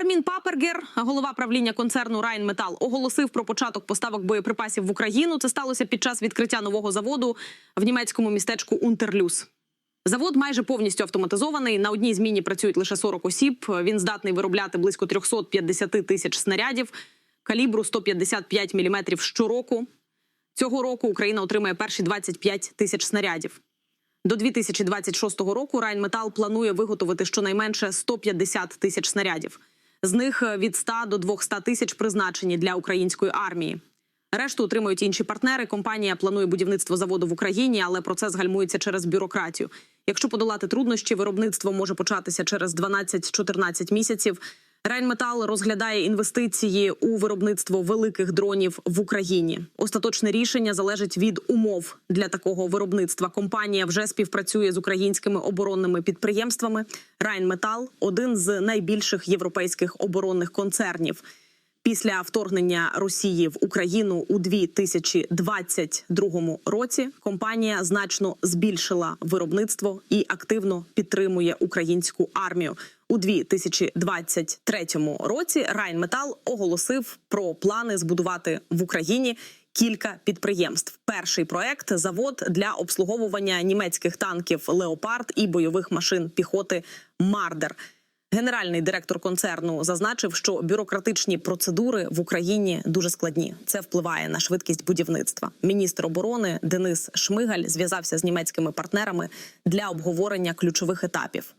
Армін Папергер, голова правління концерну Райнметал, оголосив про початок поставок боєприпасів в Україну. Це сталося під час відкриття нового заводу в німецькому містечку Унтерлюс. Завод майже повністю автоматизований. На одній зміні працюють лише 40 осіб. Він здатний виробляти близько 350 тисяч снарядів калібру 155 мм щороку. Цього року Україна отримає перші 25 тисяч снарядів. До 2026 року Райнметал планує виготовити щонайменше 150 тисяч снарядів. З них е, від 100 до 200 тисяч призначені для української армії. Решту отримують інші партнери. Компанія планує будівництво заводу в Україні, але процес гальмується через бюрократію. Якщо подолати труднощі, виробництво може початися через 12-14 місяців. Райнметал розглядає інвестиції у виробництво великих дронів в Україні. Остаточне рішення залежить від умов для такого виробництва. Компанія вже співпрацює з українськими оборонними підприємствами. Райнметал один з найбільших європейських оборонних концернів. Після вторгнення Росії в Україну у 2022 році компанія значно збільшила виробництво і активно підтримує українську армію. У 2023 році Райнметал оголосив про плани збудувати в Україні кілька підприємств. Перший проект завод для обслуговування німецьких танків Леопард і бойових машин піхоти Мардер. Генеральний директор концерну зазначив, що бюрократичні процедури в Україні дуже складні. Це впливає на швидкість будівництва. Міністр оборони Денис Шмигаль зв'язався з німецькими партнерами для обговорення ключових етапів.